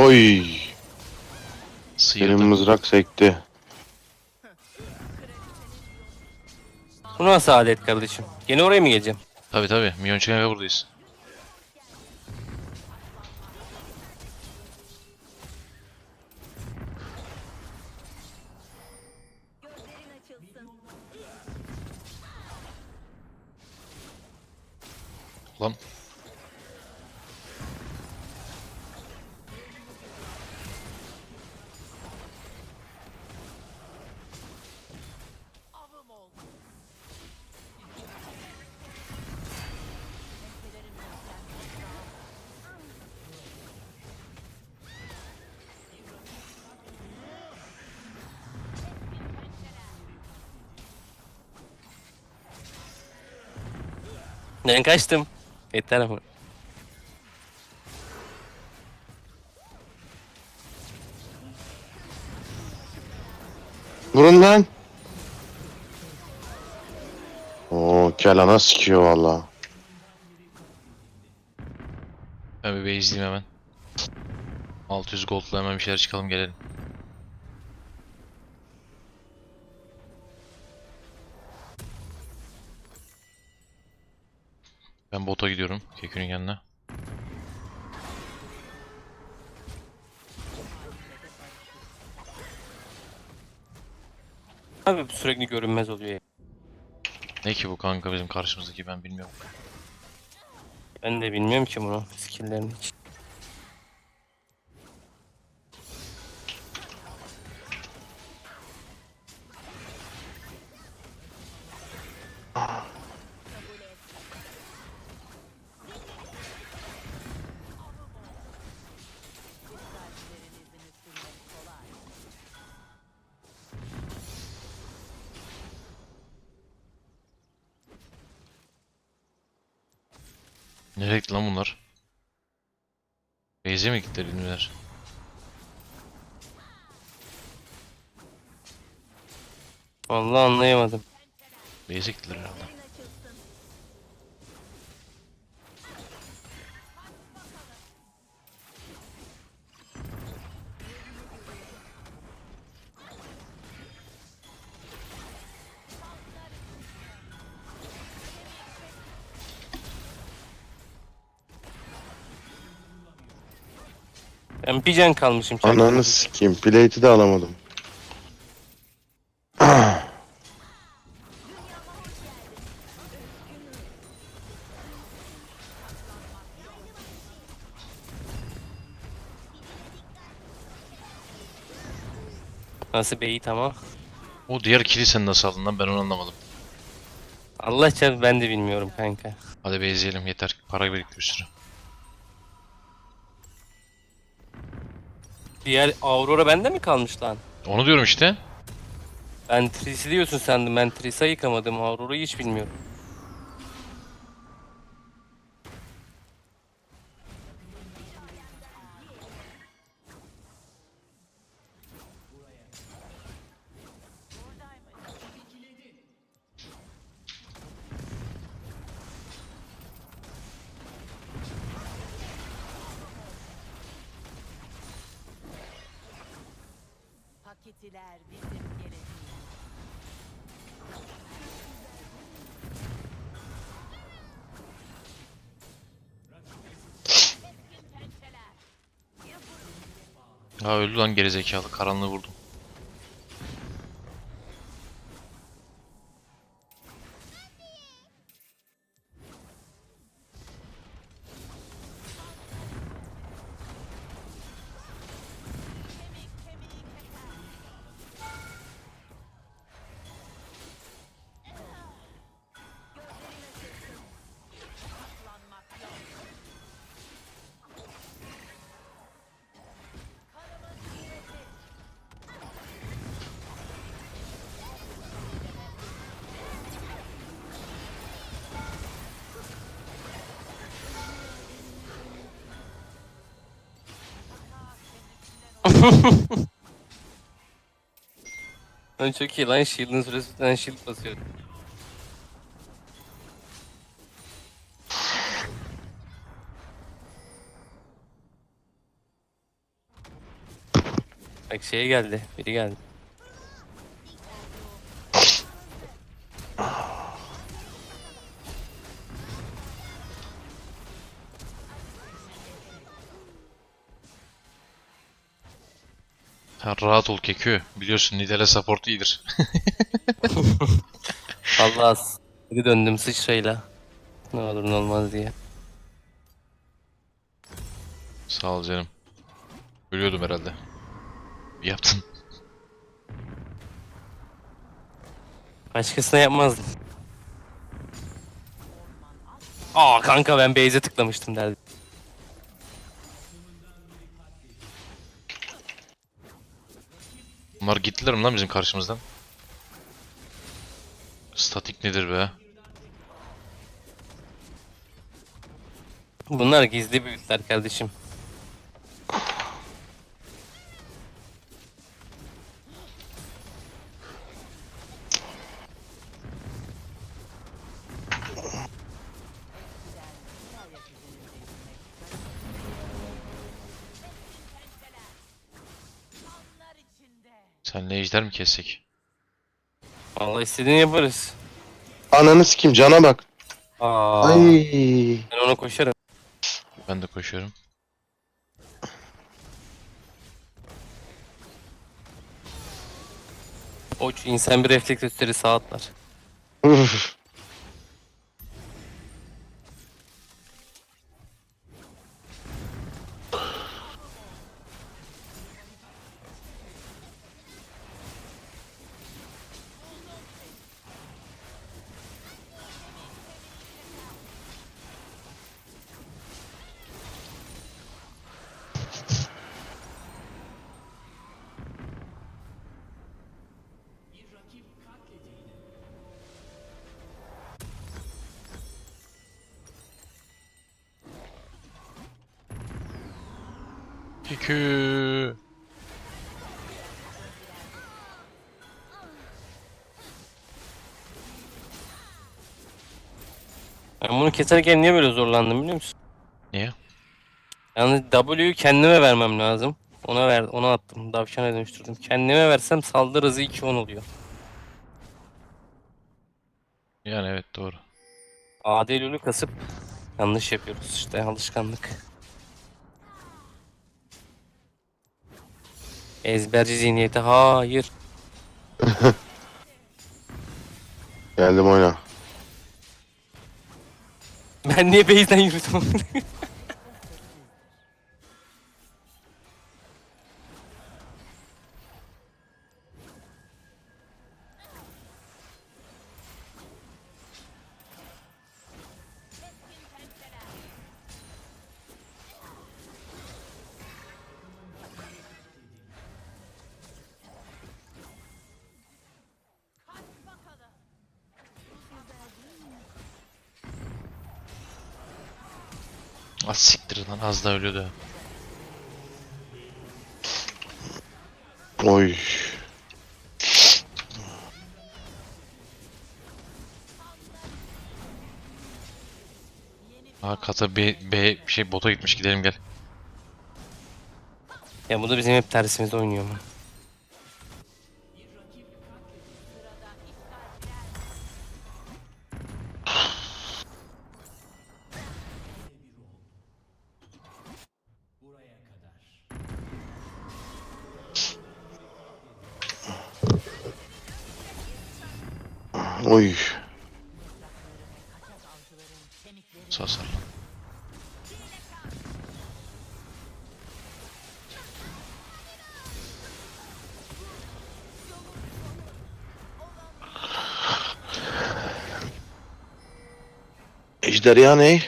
Oy. Sıyırdı. Benim mızrak sekti. Bu nasıl adet kardeşim? Yine oraya mı geleceğim? Tabi tabi. Minyon kadar buradayız. Lan. Ben kaçtım. Yeter ama. Vurun lan. Oo kelana sikiyor valla. Ben bir base'liyim hemen. 600 gold'la hemen bir şeyler çıkalım gelelim. Ben bota gidiyorum. Kekünün yanına. Abi sürekli görünmez oluyor ya. Ne ki bu kanka bizim karşımızdaki ben bilmiyorum. Ben de bilmiyorum ki bunu. Skill'lerini hiç. Base'e gittiler herhalde. Ben bir can kalmışım. Ananı sikeyim. Plate'i de alamadım. Nasıl beyit ama. O diğer kili sen nasıl aldın lan ben onu anlamadım. Allah çarpı ben de bilmiyorum kanka. Hadi base'leyelim yeter. Para birikti bir sürü. Diğer Aurora bende mi kalmış lan? Onu diyorum işte. Ben Tris'i diyorsun sandım. Ben Tris'i yıkamadım. Aurora'yı hiç bilmiyorum. Ha öldü lan gerizekalı. Karanlığı vurdum. Lan çok iyi lan shield'ın süresi ben shield basıyorum. Bak şeye geldi. Biri geldi. Ha, rahat ol Kekü. Biliyorsun Nidale support iyidir. Allah geri döndüm sıçrayla. Ne olur ne olmaz diye. Sağ ol canım. Ölüyordum herhalde. Yaptın. Başkasına yapmazdım. Aa kanka ben base'e tıklamıştım derdi. Bunlar gittiler mi lan bizim karşımızdan? Statik nedir be? Bunlar gizli büyükler kardeşim. Senle ejder mi kessek? Vallahi istediğini yaparız. Ananı sikeyim cana bak. Aa, Ay. ben ona koşarım. Ben de koşuyorum. O insan bir refleks gösteri sağ atlar. Uf. Kekü. Ben bunu keserken niye böyle zorlandım biliyor musun? Niye? Yani W'yu kendime vermem lazım. Ona ver, ona attım. Davşana dönüştürdüm. Kendime versem saldırı hızı 2-10 oluyor. Yani evet doğru. Adil ölü kasıp yanlış yapıyoruz işte alışkanlık. Ezberci zihniyeti hayır. Geldim oyna. Ben niye base'den yürüdüm? Az siktir lan az daha ölüyordu. Oy. Aa kata B, B şey bota gitmiş gidelim gel. ya bu da bizim hep tersimizde oynuyor mu? Oy. Sasar lan. Ejderha ne?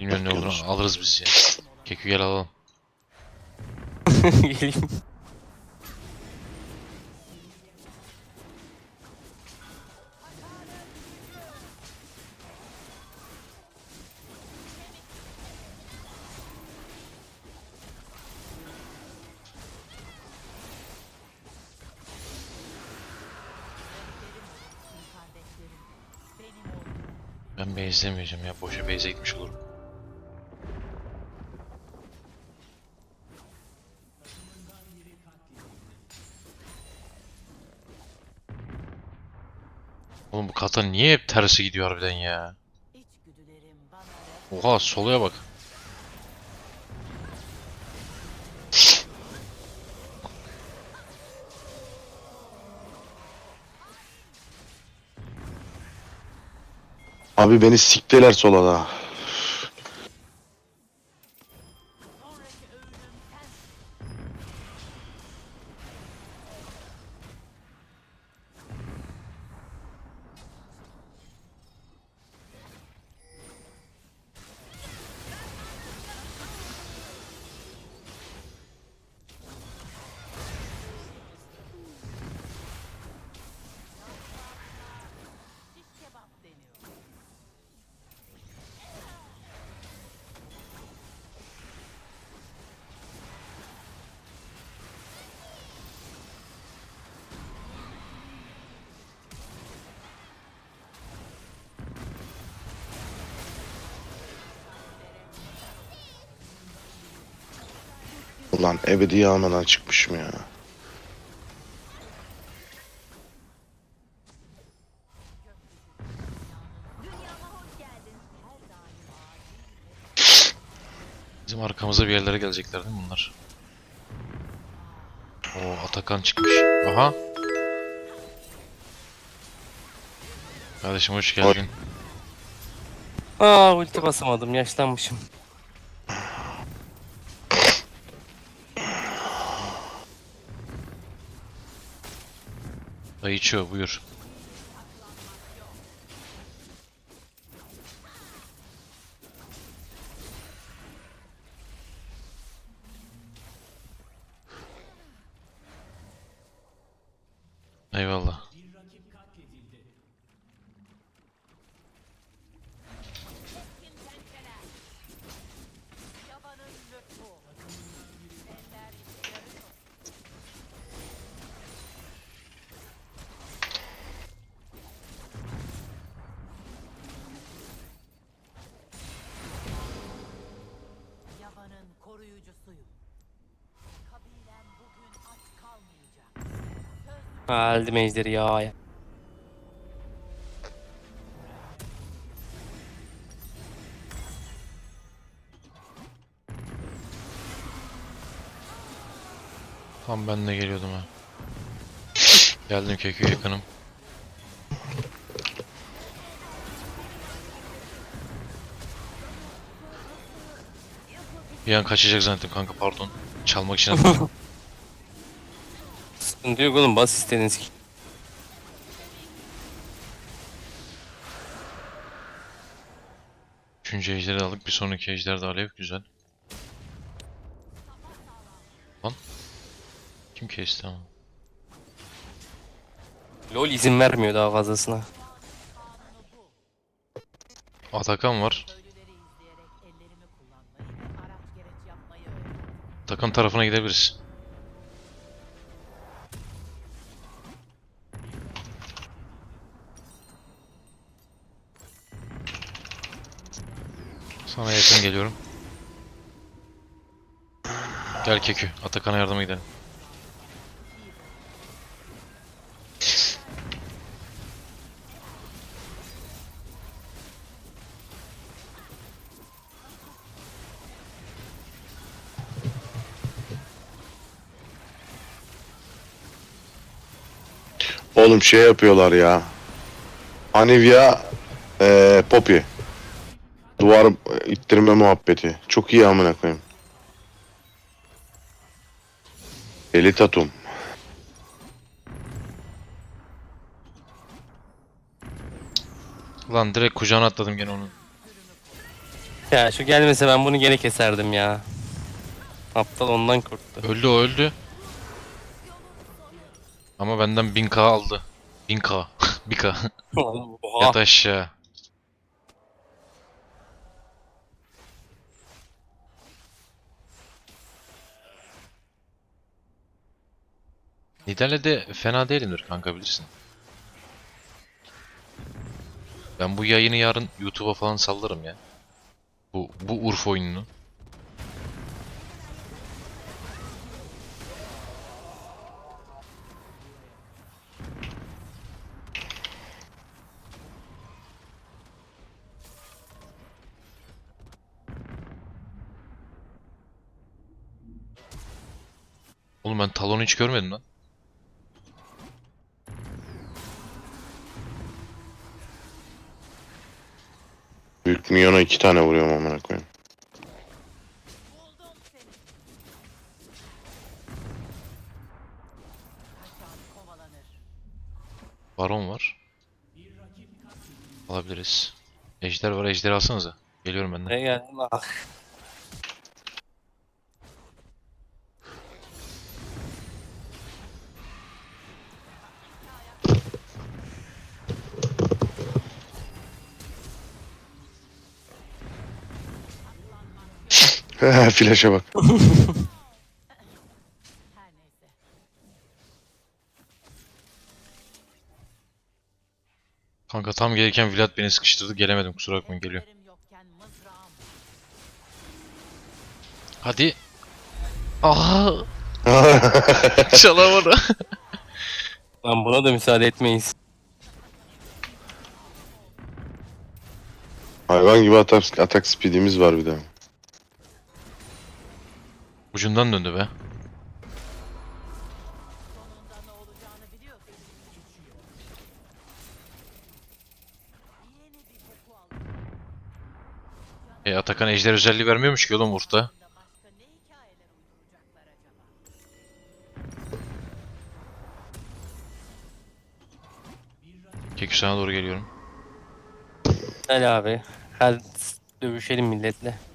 Bilmiyorum ne olur alırız biz ya. Kekü gel alalım. Geleyim. Ben base'lemeyeceğim ya. Boşa base'e gitmiş olurum. Oğlum bu katan niye hep tersi gidiyor harbiden ya? Oha soluya bak. Abi beni siktiler sola Ulan ebedi almadan çıkmışım ya. Bizim arkamıza bir yerlere gelecekler değil mi bunlar? Oo Atakan çıkmış. Aha. Kardeşim hoş geldin. Aa ulti basamadım yaşlanmışım. Dayı içiyor buyur. Eyvallah. Aldım ejderi ya. Tam ben de geliyordum ha. Geldim kökü yakınım. Bir an kaçacak zannettim kanka pardon. Çalmak için. Sıkıntı yok oğlum bas istediğiniz ki. Üçüncü ejderi aldık. Bir sonraki ejder de alev. Güzel. Lan. Kim kesti ama? LoL izin vermiyor daha fazlasına. Atakan var. Atakan tarafına gidebiliriz. Sana yakın geliyorum. Gel Kekü. Atakan'a yardıma gidelim. Oğlum şey yapıyorlar ya. Anivia eee Poppy. Duvar ittirme muhabbeti. Çok iyi amına koyayım. Eli tatum. Lan direkt kucağına atladım gene onun. Ya şu gelmese ben bunu gene keserdim ya. Aptal ondan korktu. Öldü o öldü. Ama benden 1000k aldı. 1000k. 1k. Oha. Yat aşağı. Nidale de fena değilimdir kanka bilirsin. Ben bu yayını yarın YouTube'a falan sallarım ya. Bu, bu Urf oyununu. Oğlum ben talonu hiç görmedim lan. Minyona iki tane vuruyorum amına koyayım. Baron var. Alabiliriz. Ejder var. Ejder alsanıza. Geliyorum ben de. Ne geldim ah. Flaşa bak. Kanka tam gelirken Vlad beni sıkıştırdı. Gelemedim kusura bakmayın geliyor. Hadi. Aha! Çalamadı. Lan buna da müsaade etmeyiz. Hayvan gibi atak, atak speedimiz var bir de. Ucundan döndü be. E Atakan ejder özelliği vermiyormuş ki oğlum Urf'ta. Kekü sana doğru geliyorum. Gel abi. Hadi dövüşelim milletle.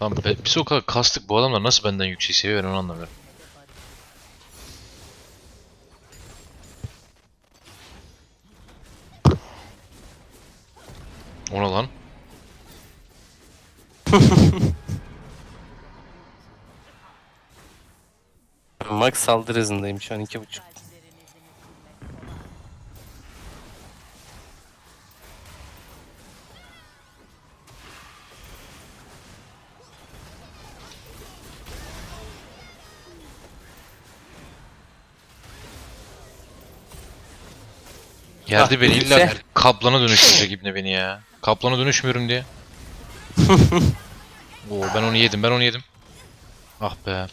Tamam be- biz o kadar kastık bu adamlar nasıl benden yüksek seviye ben onu anlamıyorum. Ona lan. Max saldırı hızındayım şu an iki buçuk. Ah, beni illa neyse. kaplana dönüştürecek ibne beni ya. Kaplana dönüşmüyorum diye. Oo ben onu yedim ben onu yedim. Ah be.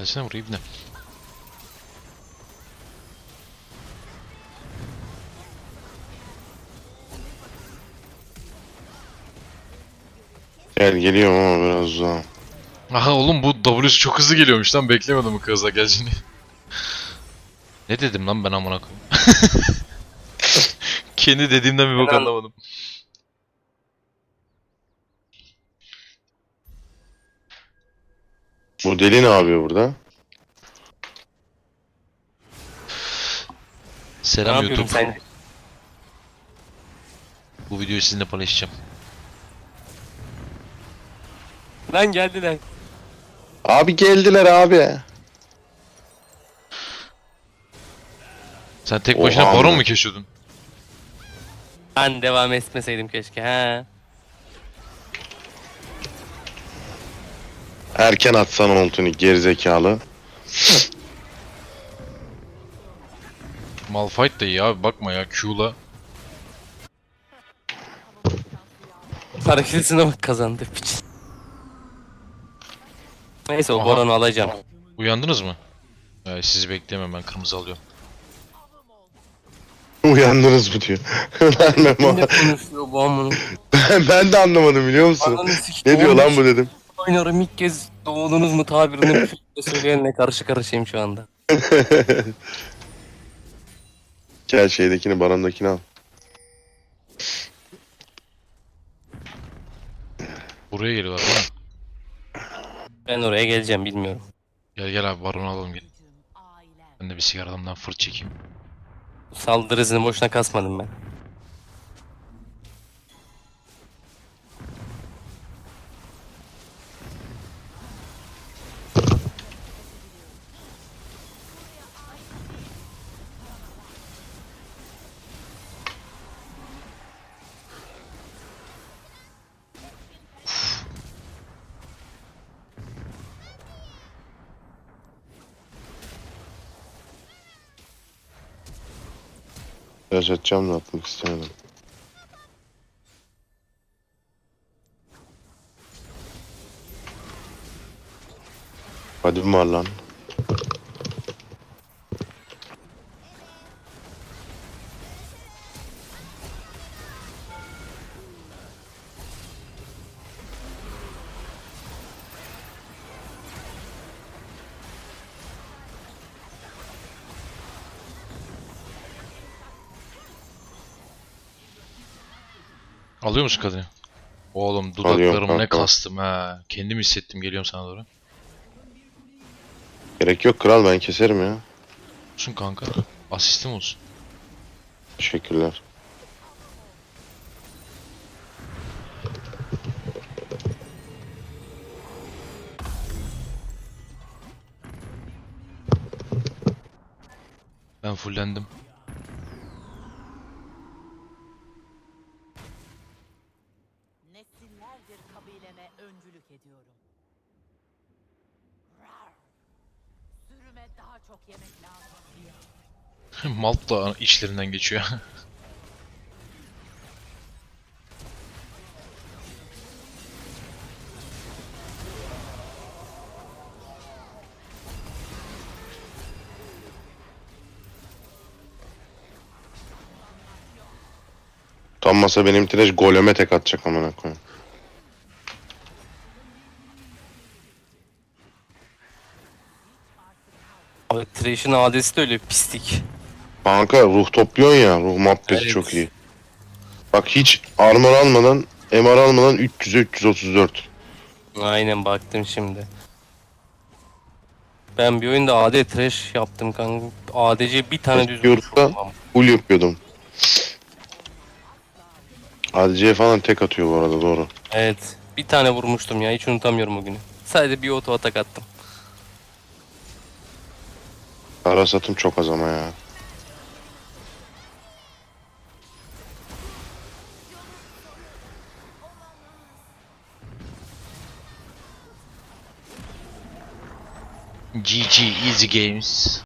Gelsene buraya ibne. Gel geliyorum ama biraz uzağa. Aha oğlum bu W'su çok hızlı geliyormuş lan beklemedim bu kızla geleceğini. ne dedim lan ben amına koyayım. Kendi dediğimden bir bok anlamadım. Bu deli ne yapıyor burada? Ne Selam yapıyorum YouTube. sen? Bu videoyu sizinle paylaşacağım. Lan geldiler. Abi geldiler abi. Sen tek Oha başına amına. baron mu kesiyordun? Ben devam etmeseydim keşke. He. Erken atsan oltunu gerizekalı. Malphite de iyi abi bakma ya Q'la. Hareketine bak kazandı piç. Neyse o Aha. Baron'u alacağım. Uyandınız mı? Ya sizi bekleyemem ben kırmızı alıyorum. Uyandınız mı diyor. Lan Memo. Ne konuşuyor bu amına? ben, ben de anlamadım biliyor musun? Ananı sikeyim. Ne diyor lan bu dedim. Oynarım ilk kez doğdunuz mu tabirini söyleyenle karşı karşıyayım şu anda. Gel şeydekini barandakini al. Buraya geliyorlar değil mi? Ben oraya geleceğim bilmiyorum. Gel gel abi baronu alalım gel. Ben de bir sigaramdan fırt çekeyim. Saldırı boşuna kasmadım ben. Biraz atacağım da atmak istemedim. Hadi var lan. Alıyor musun kadını? Oğlum dudaklarımı ne kanka. kastım ha. Kendim hissettim geliyorum sana doğru. Gerek yok kral ben keserim ya. Olsun kanka. Asistim olsun. Teşekkürler. Ben fullendim. Malt da içlerinden geçiyor. Tam masa benim tireş goleme tek atacak amına koyayım. Abi Thresh'in adesi de öyle pislik. Kanka ruh topluyorsun ya ruh muhabbeti Evet. çok iyi. Bak hiç armor almadan MR almadan 300'e 334. Aynen baktım şimdi. Ben bir oyunda AD Thresh yaptım kanka. ADC bir tane düz Yurtta- vuruş vurmam. Full yapıyordum. ADC'ye falan tek atıyor bu arada doğru. Evet. Bir tane vurmuştum ya hiç unutamıyorum o günü. Sadece bir oto atak attım. Ara satım çok az ama ya. GG Easy Games.